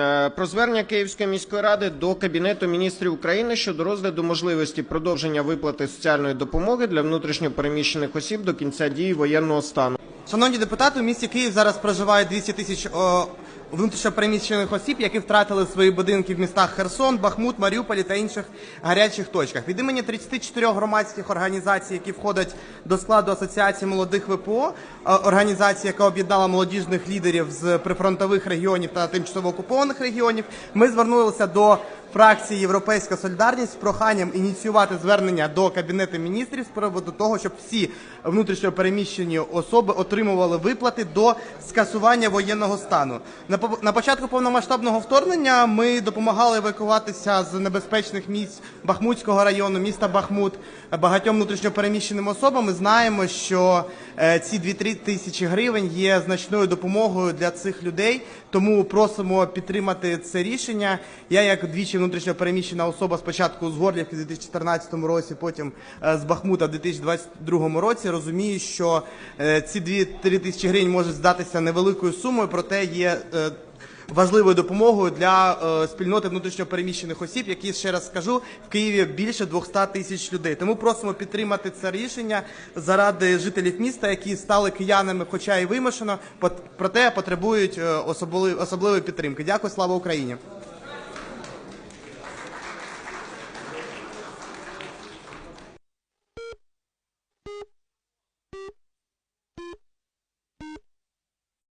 Е, Про звернення Київської міської ради до Кабінету міністрів України щодо розгляду можливості продовження виплати соціальної допомоги для внутрішньо переміщених осіб до кінця дії воєнного стану. Шановні депутати, у місті Київ зараз проживає 200 тисяч внутрішньопереміщених осіб, які втратили свої будинки в містах Херсон, Бахмут, Маріуполі та інших гарячих точках. Від імені 34 громадських організацій, які входять до складу Асоціації молодих ВПО, е, організації, яка об'єднала молодіжних лідерів з прифронтових регіонів та тимчасово окупованих регіонів, ми звернулися до фракції Європейська Солідарність з проханням ініціювати звернення до Кабінету міністрів з приводу того, щоб всі внутрішньо переміщені особи отримували виплати до скасування воєнного стану. На по- початку повномасштабного вторгнення ми допомагали евакуватися з небезпечних місць Бахмутського району, міста Бахмут багатьом внутрішньо переміщеним особам. Ми знаємо, що е, ці 2-3 тисячі гривень є значною допомогою для цих людей. Тому просимо підтримати це рішення. Я, як двічі внутрішньо переміщена особа, спочатку з Горлівки в 2014 році, потім е, з Бахмута в 2022 році, розумію, що е, ці 2-3 тисячі гривень можуть здатися невеликою сумою, проте є. е, Важливою допомогою для спільноти внутрішньо переміщених осіб, які ще раз скажу, в Києві більше 200 тисяч людей. Тому просимо підтримати це рішення заради жителів міста, які стали киянами, хоча й вимушено, проте потребують особливої підтримки. Дякую, слава Україні.